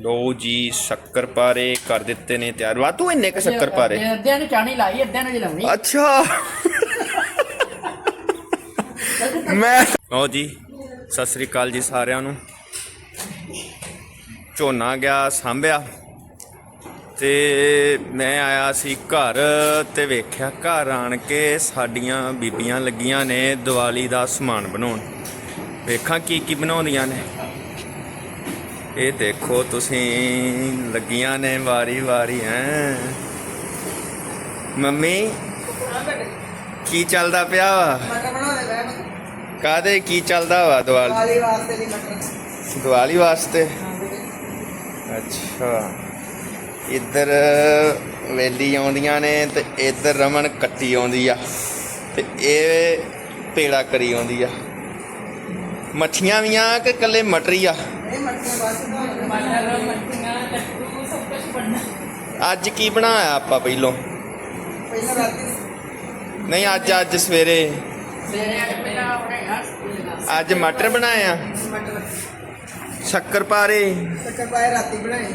ਲੋ ਜੀ ਸ਼ੱਕਰ ਪਾਰੇ ਕਰ ਦਿੱਤੇ ਨੇ ਤਿਆਰ। ਵਾ ਤੂੰ ਇੰਨੇ ਕ ਸ਼ੱਕਰ ਪਾਰੇ। ਅੱਧਿਆਂ ਨੇ ਚਾਣੀ ਲਾਈ ਅੱਧਿਆਂ ਨੇ ਜਲਾਉਣੀ ਅੱਛਾ। ਮੈਂ ਲਓ ਜੀ ਸਤਿ ਸ੍ਰੀ ਅਕਾਲ ਜੀ ਸਾਰਿਆਂ ਨੂੰ। ਝੋਨਾ ਗਿਆ ਸਾਂਭਿਆ। ਤੇ ਮੈਂ ਆਇਆ ਸੀ ਘਰ ਤੇ ਵੇਖਿਆ ਘਰ ਆਣ ਕੇ ਸਾਡੀਆਂ ਬੀਬੀਆਂ ਲੱਗੀਆਂ ਨੇ ਦੀਵਾਲੀ ਦਾ ਸਮਾਨ ਬਣਾਉਣ। ਵੇਖਾਂ ਕੀ ਕੀ ਬਣਾਉਂਦੀਆਂ ਨੇ। ਇਹ ਦੇਖੋ ਤੁਸੀਂ ਲੱਗੀਆਂ ਨੇ ਵਾਰੀ ਵਾਰੀ ਐ ਮੰਮੀ ਕੀ ਚੱਲਦਾ ਪਿਆ ਵਾ? ਮਟਰ ਕਾਦੇ ਕੀ ਚੱਲਦਾ ਵਾ ਦੀਵਾਲੀ? ਵਾਲੀ ਵਾਸਤੇ ਲਈ ਮਟਰ। ਦੀਵਾਲੀ ਵਾਸਤੇ? ਅੱਛਾ। ਇੱਧਰ ਵੇਲੀ ਆਉਂਦੀਆਂ ਨੇ ਤੇ ਇੱਧਰ ਰਮਨ ਕੱਟੀ ਆਉਂਦੀ ਆ ਤੇ ਇਹ ਪੇੜਾ ਕਰੀ ਆਉਂਦੀ ਆ। ਮੱਠੀਆਂ ਵੀ ਆ ਕਿ ਕੱਲੇ ਮਟਰੀ ਆ? ਅੱਜ ਕੀ ਬਣਾਇਆ ਆਪਾਂ ਪਹਿਲੋਂ? ਪਹਿਲਾਂ ਰਾਤੀ ਨਹੀਂ, ਅੱਜ ਅੱਜ ਸਵੇਰੇ। ਅੱਜ ਮਟਰ ਬਣਾਇਆ। ਮਟਰ ਸ਼ੱਕਰ ਪਾਰੇ। ਸ਼ੱਕਰ ਪਾਏ ਰਾਤੀ ਬਣਾਏ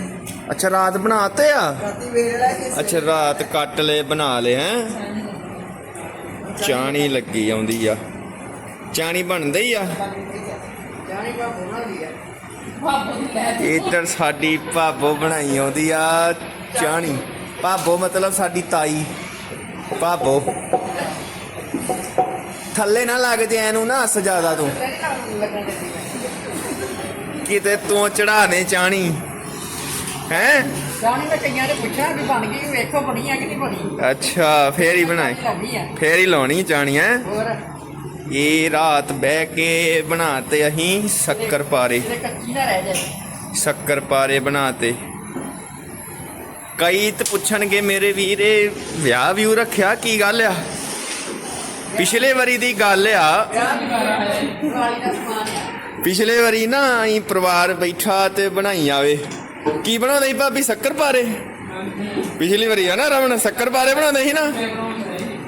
ਅੱਛਾ, ਰਾਤ ਬਣਾਤੇ ਆ? ਰਾਤੀ ਵੇੜ ਲੈ ਕੇ ਅੱਛਾ, ਰਾਤ ਕੱਟ ਲਏ, ਬਣਾ ਲਏ, ਹੈ? ਚਾਣੀ ਲੱਗੀ ਆਉਂਦੀ ਆ। ਚਾਣੀ ਬਣਦੀ ਹੀ ਆ? ਜਾਣੀ ਬਾ ਬੋਣਾ ਦੀ ਇੱਧਰ ਸਾਡੀ ਭਾਬੋ ਬਣਾਈ ਆਉਂਦੀ ਆ ਚਾਣੀ। ਭਾਬੋ ਮਤਲਬ ਸਾਡੀ ਤਾਈ। ਭਾਬੋ। ਥੱਲੇ ਨਾ ਲੱਗ ਜੇ ਇਹਨੂੰ ਨਾ ਹੱਸ ਜ਼ਿਆਦਾ ਤੂੰ। ਕਿਤੇ ਤੂੰ ਚੜਾ ਨੇ ਚਾਣੀ। ਹੈ? ਜਾਣੀ ਮੈਂ ਕਈਆਂ ਨੇ ਪੁੱਛਿਆ ਵੀ ਬਣ ਗਈ ਵੇਖੋ ਬਣੀ ਆ ਕਿ ਨਹੀਂ ਬਣੀ। ਅੱਛਾ ਫੇਰ ਹੀ ਬਣਾਈ। ਫੇਰ ਹੀ ਲਾਉਣੀ ਚਾਣੀ ਹੈ? ਹੋਰ? ਇਹ ਰਾਤ ਬਹਿ ਕੇ ਬਣਾਤੇ ਅਸੀਂ ਸ਼ੱਕਰ ਪਾਰੇ। ਸ਼ੱਕਰ ਪਾਰੇ ਬਣਾਤੇ ਕਈ ਤੇ ਪੁੱਛਣਗੇ ਮੇਰੇ ਵੀਰੇ, ਵਿਆਹ ਵਿਊ ਰੱਖਿਆ ਕੀ ਗੱਲ ਆ? ਪਿਛਲੇ ਵਾਰੀ ਦੀ ਗੱਲ ਆ। ਪਿਛਲੇ ਵਾਰੀ ਨਾ ਅਸੀਂ ਪਰਿਵਾਰ ਬੈਠਾ ਤੇ ਬਣਾਈ ਆਵੇ। ਕੀ ਬਣਾਉਂਦੇ ਸੀ ਭਾਬੀ, ਸ਼ੱਕਰ ਪਾਰੇ? ਪਿਛਲੀ ਵਾਰੀ ਆ ਨਾ ਰਮਨ, ਸ਼ੱਕਰ ਪਾਰੇ ਬਣਾਉਂਦੇ ਸੀ ਨਾ?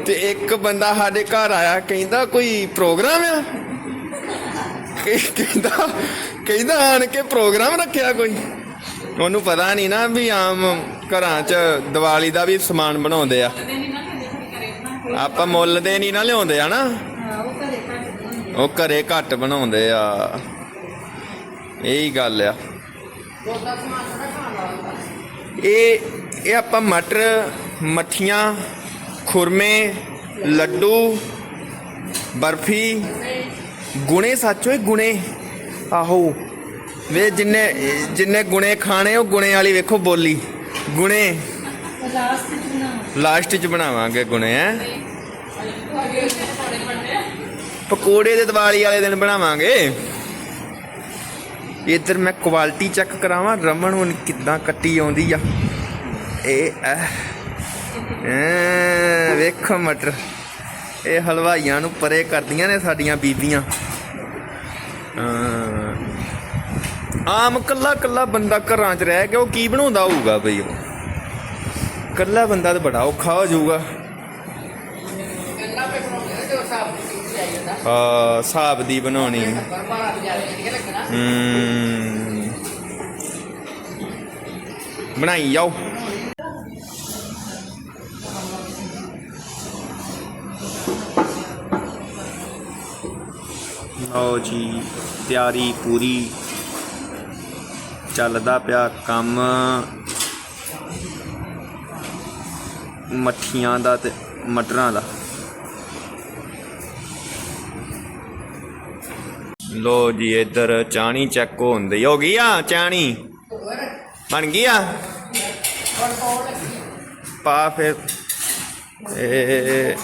ਤੇ ਇੱਕ ਬੰਦਾ ਸਾਡੇ ਘਰ ਆਇਆ, ਕਹਿੰਦਾ ਕੋਈ ਪ੍ਰੋਗਰਾਮ ਆ? ਕਹਿੰਦਾ ਕਹਿੰਦਾ ਆਣ ਕੇ ਪ੍ਰੋਗਰਾਮ ਰੱਖਿਆ ਕੋਈ? ਉਹਨੂੰ ਪਤਾ ਨਹੀਂ ਨਾ ਵੀ ਆਮ ਘਰਾਂ 'ਚ ਦੀਵਾਲੀ ਦਾ ਵੀ ਸਮਾਨ ਬਣਾਉਂਦੇ ਆ। ਆਪਾਂ ਮੁੱਲ ਦੇ ਨਹੀਂ ਨਾ ਲਿਆਉਂਦੇ ਆ ਨਾ ਉਹ ਘਰੇ ਘੱਟ ਬਣਾਉਂਦੇ ਆ। ਇਹੀ ਗੱਲ ਆ। ਇਹ ਇਹ ਆਪਾਂ ਮਟਰ, ਮੱਠੀਆਂ ਖੁਰਮੇ, ਲੱਡੂ, ਬਰਫੀ, ਗੁਣੇ, ਸੱਚੋ ਇਹ ਗੁਣੇ। ਆਹੋ, ਵੇ ਜਿੰਨੇ ਜਿੰਨੇ ਗੁਣੇ ਖਾਣੇ, ਉਹ ਗੁਣੇ ਵਾਲੀ ਵੇਖੋ ਬੋਲੀ। ਗੁਣੇ। ਲਾਸਟ ਚ ਬਣਾਵਾਂਗੇ ਗੁਣੇ, ਹੈ। ਪਕੌੜੇ ਦੇ ਦੀਵਾਲੀ ਵਾਲੇ ਦਿਨ ਬਣਾਵਾਂਗੇ। ਇੱਧਰ ਮੈਂ ਕੁਆਲਿਟੀ ਚੈੱਕ ਕਰਾਵਾਂ, ਰਮਨ ਹੁਣ ਕਿੱਦਾਂ ਕੱਟੀ ਆਉਂਦੀ ਆ। ਇਹ ਵੇਖੋ ਮਟਰ। ਇਹ ਹਲਵਾਈਆਂ ਨੂੰ ਪਰੇ ਕਰਦੀਆਂ ਨੇ ਸਾਡੀਆਂ ਬੀਬੀਆਂ। ਆਮ ਕੱਲਾ ਕੱਲਾ ਬੰਦਾ ਘਰਾਂ 'ਚ ਰਹਿ ਕੇ ਉਹ ਕੀ ਬਣਾਉਂਦਾ ਹੋਊਗਾ ਬਈ ਉਹ? ਕੱਲਾ ਬੰਦਾ ਤਾਂ ਬੜਾ ਔਖਾ ਹੋ ਜਾਊਗਾ। ਗੱਲਾਂ ਸਾਬ ਦੀ ਹਿਸਾਬ ਦੀ ਬਣਾਉਣੀ ਬਰਬਾਦ ਬਣਾਈ ਜਾਓ। ਲਓ ਜੀ, ਤਿਆਰੀ ਪੂਰੀ ਚੱਲਦਾ ਪਿਆ ਕੰਮ। ਮੱਠੀਆਂ ਦਾ ਤੇ ਮਟਰਾਂ ਦਾ। ਲੋ ਜੀ, ਇੱਧਰ ਚਾਣੀ ਚੈੱਕ ਹੁੰਦੀ। ਹੋ ਗਈ ਆ ਚਾਣੀ? ਬਣ ਗਈ ਆ? ਪਾ ਫਿਰ। ਇਹ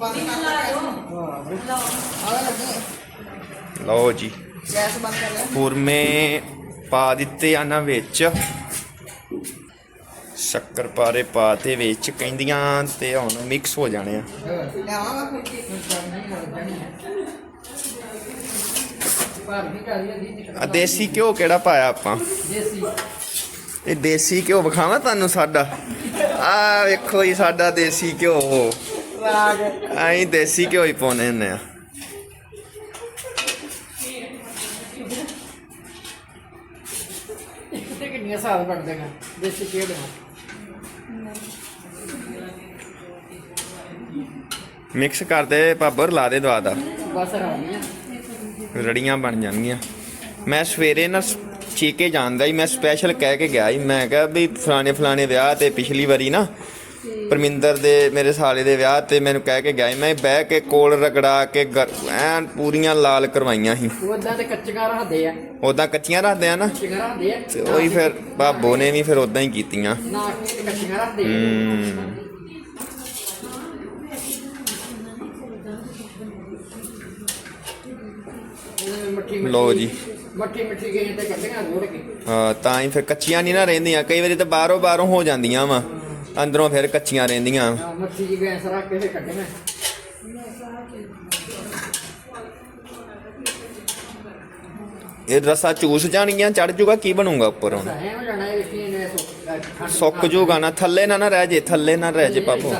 ਲੱਗੀ ਲਓ ਜੀ। ਗੈਸ ਬੰਦ ਕਰ ਲੈ। ਕੁਰਮੇ ਪਾ ਦਿੱਤੇ ਆ ਨਾ ਵਿੱਚ। ਸ਼ੱਕਰ ਪਾਰੇ ਪਾਤੇ ਵਿੱਚ ਕਹਿੰਦੀਆਂ ਤੇ ਹੁਣ ਮਿਕਸ ਹੋ ਜਾਣੇ ਆ। ਭਾਰ ਵੀ ਕਰੀ ਆ ਦੇਸੀ ਘਿਓ ਕਿਹੜਾ ਪਾਇਆ ਆਪਾਂ? ਦੇਸੀ। ਇਹ ਦੇਸੀ ਘਿਓ ਵਿਖਾਵਾਂ ਤੁਹਾਨੂੰ ਸਾਡਾ? ਆ ਵੇਖੋ ਜੀ ਸਾਡਾ ਦੇਸੀ ਘਿਓ। ਰਾਜ ਅਸੀਂ ਦੇਸੀ ਘਿਓ ਹੀ ਪਾਉਨੇ ਹੁੰਦੇ ਆ ਤੇ ਕਿੰਨੀਆਂ ਸਾਲ ਬਣਦੇ ਗਾ ਦੇਸੀ ਘੀ ਦੇ ਮਿਕਸ ਕਰਦੇ ਭਾਬਰ ਲਾ ਦੇ ਦਵਾ ਦਾ ਬਸ ਰਾਣੀਆਂ ਰੜੀਆਂ ਬਣ ਜਾਣਗੀਆਂ ਮੈਂ ਸਵੇਰੇ ਨਾ ਚੀਕੇ ਜਾਂਦਾ ਹੀ ਮੈਂ ਸਪੈਸ਼ਲ ਕਹਿ ਕੇ ਗਿਆ ਸੀ ਮੈਂ ਕਿਹਾ ਵੀ ਫਲਾਣੇ ਫਲਾਣੇ ਵਿਆਹ ਤੇ ਪਿਛਲੀ ਵਾਰੀ ਨਾ ਪਰਮਿੰਦਰ ਦੇ ਮੇਰੇ ਸਾਲੇ ਦੇ ਵਿਆਹ ਤੇ ਮੈਨੂੰ ਕਹਿ ਕੇ ਗਿਆ ਸੀ ਮੈਂ ਬਹਿ ਕੇ ਕੋਲ ਰਗੜਾ ਕੇ ਗਰ- ਐਨ ਪੂਰੀਆਂ ਲਾਲ ਕਰਵਾਈਆਂ ਸੀ। ਉਦਾਂ ਤੇ ਕੱਚੀਆਂ ਰੱਖਦੇ ਆ। ਉਦਾਂ ਕੱਚੀਆਂ ਰੱਖਦੇ ਆ ਨਾ? ਕੱਚੀਆਂ ਰੱਖਦੇ ਆ। ਤੇ ਉਹੀ ਫਿਰ ਭਾਬੋ ਨੇ ਵੀ ਫਿਰ ਉਦਾਂ ਹੀ ਕੀਤੀਆਂ। ਨਾ ਕੱਚੀਆਂ ਰੱਖਦੇ ਆ। ਮੱਠੀ ਮਿੱਠੀ ਲਓ ਜੀ। ਮੱਠੀ ਮਿੱਠੀ ਗਈ ਤੇ ਕੱਢੀਆਂ ਰੋੜ ਕੇ। ਹਾਂ ਤਾਂ ਹੀ ਫਿਰ ਕੱਚੀਆਂ ਨਹੀਂ ਨਾ ਰਹਿੰਦੀਆਂ ਕਈ ਵਾਰੀ ਤਾਂ ਬਾਹਰੋਂ ਬਾਹਰੋਂ ਹੋ ਜਾਂਦੀਆਂ ਵਾ। ਅੰਦਰੋਂ ਫਿਰ ਕੱਚੀਆਂ ਰਹਿੰਦੀਆਂ। ਜੀ ਗੈਸ ਰੱਖ ਕੇ ਇਹ ਰਸਾ ਚੂਸ ਜਾਣਗੀਆਂ ਚੜ ਜੂਗਾ ਕੀ ਬਣੂਗਾ ਉੱਪਰ ਹੁਣ? ਸੁੱਕ ਜੂਗਾ ਨਾ ਥੱਲੇ ਨਾ ਨਾ ਰਹਿ ਜੇ ਥੱਲੇ ਨਾ ਰਹਿ ਜੇ ਪਾਪੋ।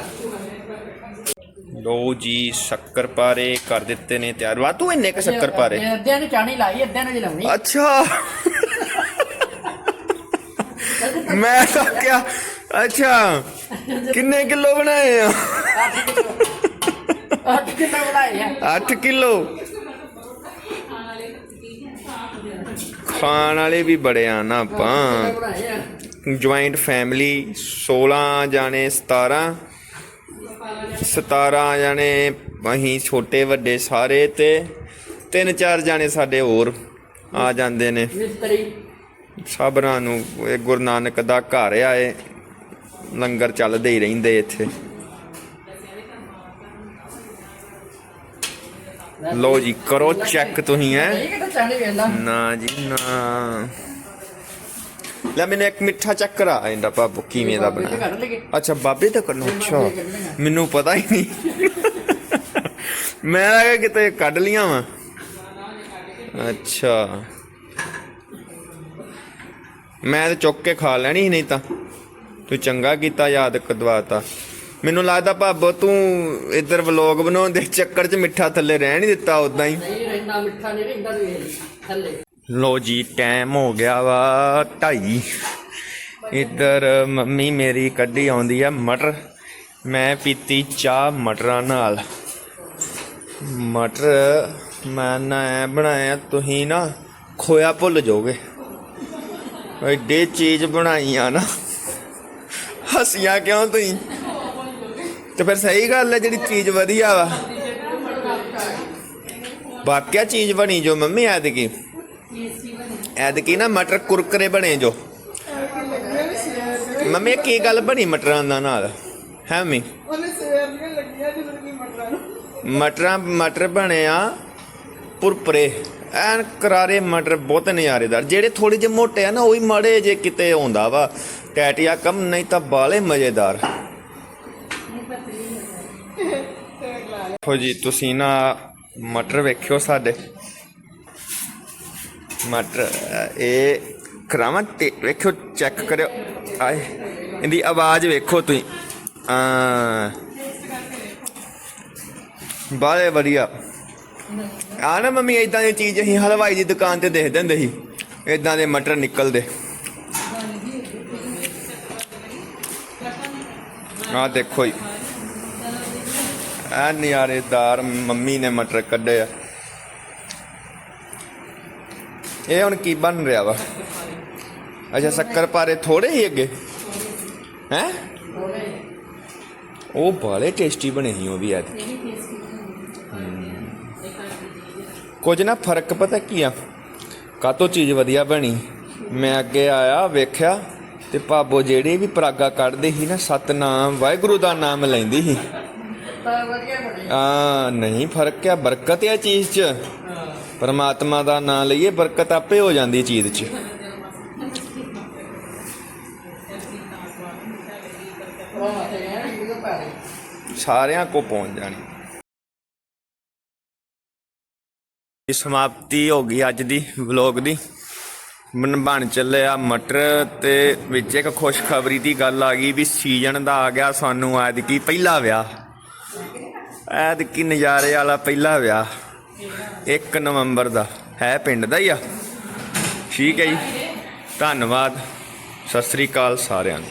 ਲੋ ਜੀ ਸ਼ੱਕਰ ਪਾਰੇ ਕਰ ਦਿੱਤੇ ਨੇ ਤਿਆਰ। ਵਾ ਤੂੰ ਇੰਨੇ ਕ ਸ਼ੱਕਰ ਪਾਰੇ? ਅੱਧਿਆਂ ਨੇ ਚਾਣੀ ਲਾਈ ਅੱਧਿਆਂ ਨੇ ਜਲਾਉਣੀ ਅੱਛਾ। ਮੈਂ ਤਾਂ ਕਿਹਾ ਅੱਛਾ ਕਿੰਨੇ ਕਿਲੋ ਬਣਾਏ ਆ? 8 ਕਿਲੋ ਬਣਾਏ ਆ। 8 ਕਿਲੋ? ਖਾਣ ਵਾਲੇ ਵੀ ਬੜੇ ਆ ਨਾ ਆਪਾਂ। ਜੁਆਇੰਟ ਫੈਮਿਲੀ 16 ਜਾਣੇ 17 17 ਜਾਣੇ ਅਸੀਂ ਛੋਟੇ ਵੱਡੇ ਸਾਰੇ ਤੇ ਤਿੰਨ ਚਾਰ ਜਾਣੇ ਸਾਡੇ ਹੋਰ ਆ ਜਾਂਦੇ ਨੇ। ਸਭਰਾਂ ਨੂੰ ਇਹ ਗੁਰੂ ਨਾਨਕ ਦਾ ਘਰ ਆ ਇਹ। ਲੰਗਰ ਚੱਲਦੇ ਹੀ ਰਹਿੰਦੇ ਇੱਥੇ। ਲੋ ਜੀ ਕਰੋ ਚੈੱਕ ਤੁਸੀਂ ਵੇਲਾ। ਨਾ ਜੀ ਨਾ। ਲੈ ਮੈਨੂੰ ਇੱਕ ਮਿੱਠਾ ਚੱਕਰ ਆ ਇਹਦਾ ਬਾਬੂ ਕਿਵੇਂ ਦਾ ਲਗੇ। ਅੱਛਾ ਬਾਬੇ ਤਾਂ ਕਰਨਾ ਅੱਛਾ। ਮੈਨੂੰ ਪਤਾ ਹੀ ਨਹੀਂ। ਮੈਂ ਲੱਗਾ ਕਿਤੇ ਕੱਢ ਲੀਆਂ ਵਾ। ਅੱਛਾ। ਮੈਂ ਤਾਂ ਚੁੱਕ ਕੇ ਖਾ ਲੈਣੀ ਨਹੀਂ ਤਾਂ। ਤੂੰ ਚੰਗਾ ਕੀਤਾ ਯਾਦ ਕਦਵਾਤਾ ਮੈਨੂੰ ਲੱਗਦਾ ਭਾਬੋ ਤੂੰ ਇੱਧਰ ਵਲੌਗ ਬਣਾਉਣ ਦੇ ਚੱਕਰ 'ਚ ਮਿੱਠਾ ਥੱਲੇ ਰਹਿਣ ਨਹੀਂ ਦਿੱਤਾ ਉਦਾਂ ਹੀ। ਨਹੀਂ ਰਹਿੰਦਾ ਮਿੱਠਾ ਨਹੀਂ ਰਹਿੰਦਾ ਵੇਖ ਥੱਲੇ। ਲੋ ਜੀ ਟਾਈਮ ਹੋ ਗਿਆ ਵਾ ਢਾਈ। ਇੱਧਰ ਮੰਮੀ ਮੇਰੀ ਕੱਢੀ ਆਉਂਦੀ ਆ ਮਟਰ। ਮੈਂ ਪੀਤੀ ਚਾਹ ਮਟਰਾਂ ਨਾਲ। ਮਟਰ ਮੈਂ ਨਾ ਬਣਾਇਆ ਤੁਸੀਂ ਨਾ ਖੋਇਆ ਭੁੱਲ ਜਾਓਗੇ। ਐਡੇ ਚੀਜ਼ ਬਣਾਈਆਂ ਨਾ। ਹਸੀਆਂ ਕਿਉਂ ਤੁਸੀਂ? ਤੇ ਫਿਰ ਸਹੀ ਗੱਲ ਹੈ ਜਿਹੜੀ ਚੀਜ਼ ਵਧੀਆ ਵਾ। ਵਾਕਿਆ ਚੀਜ਼ ਬਣੀ ਜੋ ਮੰਮੀ ਐਤਕੀ? ਐਤਕੀ ਨਾ ਮਟਰ ਕੁਰਕਰੇ ਬਣੇ ਜੋ। ਮੰਮੀ ਕੀ ਗੱਲ ਬਣੀ ਮਟਰਾਂ ਦਾ ਨਾਲ? ਹੈ ਮੰਮੀ? ਉਹਨੇ ਸਵੇਰ ਦੀਆਂ ਲੱਗੀਆਂ ਜਦੋਂ ਕਿ ਮਟਰਾਂ ਨੂੰ। ਮਟਰਾਂ ਮਟਰ ਬਣੇ ਆ ਪੁਰਪਰੇ। ਐਨ ਕਰਾਰੇ ਮਟਰ ਬਹੁਤ ਨਜ਼ਾਰੇਦਾਰ। ਜਿਹੜੇ ਥੋੜੇ ਜਿਹੇ ਮੋਟੇ ਆ ਨਾ ਉਹ ਮਾੜੇ ਜੇ ਕਿਤੇ ਹੁੰਦਾ ਵਾ। ਟੈਟਿਆ ਕਮ ਨਹੀਂ ਤਾਂ ਬਾਲੇ ਮਜ਼ੇਦਾਰ। ਹੋ ਜੀ, ਤੁਸੀਂ ਨਾ ਮਟਰ ਵੇਖਿਓ ਸਾਡੇ। ਮਟਰ, ਇਹ ਕਰਾਵਾਂ ਤੇ ਵੇਖਿਓ ਚੈੱਕ ਕਰਿਓ। ਆਏ, ਇਹਦੀ ਆਵਾਜ਼ ਵੇਖੋ ਤੁਸੀਂ। ਆ ਬਾਲੇ ਵਧੀਆ। ਆ ਨਾ ਮੰਮੀ ਇਦਾਂ ਦੀ ਚੀਜ਼ ਅਸੀਂ ਹਲਵਾਈ ਦੀ ਦੁਕਾਨ ਤੇ ਦੇਖ ਦਿੰਦੇ ਸੀ। ਇਦਾਂ ਦੇ ਮਟਰ ਨਿਕਲਦੇ। ਆ ਦੇਖੋ ਜੀ। ਆ ਨਿਆਰੇਦਾਰ ਮੰਮੀ ਨੇ ਮਟਰ ਕੱਢੇ ਆ। ਇਹ ਹੁਣ ਕੀ ਬਣ ਰਿਹਾ ਵਾ? ਅੱਛਾ ਸ਼ੱਕਰ ਪਾਰੇ ਥੋੜੇ ਹੀ ਅੱਗੇ? ਹੈ? ਉਹ ਬਾਲੇ ਟੇਸਟੀ ਬਣੇ ਸੀ ਉਹ ਵੀ ਅੱਜ ਕੁਝ ਨਾ ਫ਼ਰਕ ਪਤਾ ਕੀ ਆ? ਕਾਤੋਂ ਚੀਜ਼ ਵਧੀਆ ਬਣੀ? ਮੈਂ ਅੱਗੇ ਆਇਆ ਵੇਖਿਆ। ਤੇ ਭਾਬੋ ਜਿਹੜੇ ਵੀ ਪਰਾਗਾ ਕੱਢਦੇ ਸੀ ਨਾ, ਸਤਨਾਮ, ਵਾਹਿਗੁਰੂ ਦਾ ਨਾਮ ਲੈਂਦੀ ਸੀ। ਤਾਂ ਆ ਨਹੀਂ ਫ਼ਰਕ ਆ, ਬਰਕਤ ਆ ਚੀਜ਼ 'ਚ। ਪਰਮਾਤਮਾ ਦਾ ਨਾਮ ਲਈਏ, ਬਰਕਤ ਆਪੇ ਹੋ ਜਾਂਦੀ ਚੀਜ਼ 'ਚ। ਸਾਰਿਆਂ ਕੋ ਪਹੁੰਚ ਜਾਣੀ। ਇਹ ਸਮਾਪਤੀ ਹੋ ਗਈ ਅੱਜ ਦੀ ਵਲੌਗ ਦੀ। ਮਨ ਬਣ ਚੱਲਿਆ ਮਟਰ ਤੇ ਵਿੱਚ ਇੱਕ ਖੁਸ਼ਖਬਰੀ ਦੀ ਗੱਲ ਆ ਗਈ ਵੀ ਸੀਜ਼ਨ ਦਾ ਆ ਗਿਆ, ਸਾਨੂੰ ਐਤਕੀ ਪਹਿਲਾ ਵਿਆਹ। ਐਤਕੀ ਨਜ਼ਾਰੇ ਵਾਲਾ ਪਹਿਲਾ ਵਿਆਹ 1 ਨਵੰਬਰ ਦਾ। ਹੈ ਪਿੰਡ ਦਾ ਹੀ ਆ। ਠੀਕ ਹੈ ਜੀ। ਧੰਨਵਾਦ। ਸਤਿ ਸ੍ਰੀ ਅਕਾਲ ਸਾਰਿਆਂ ਨੂੰ।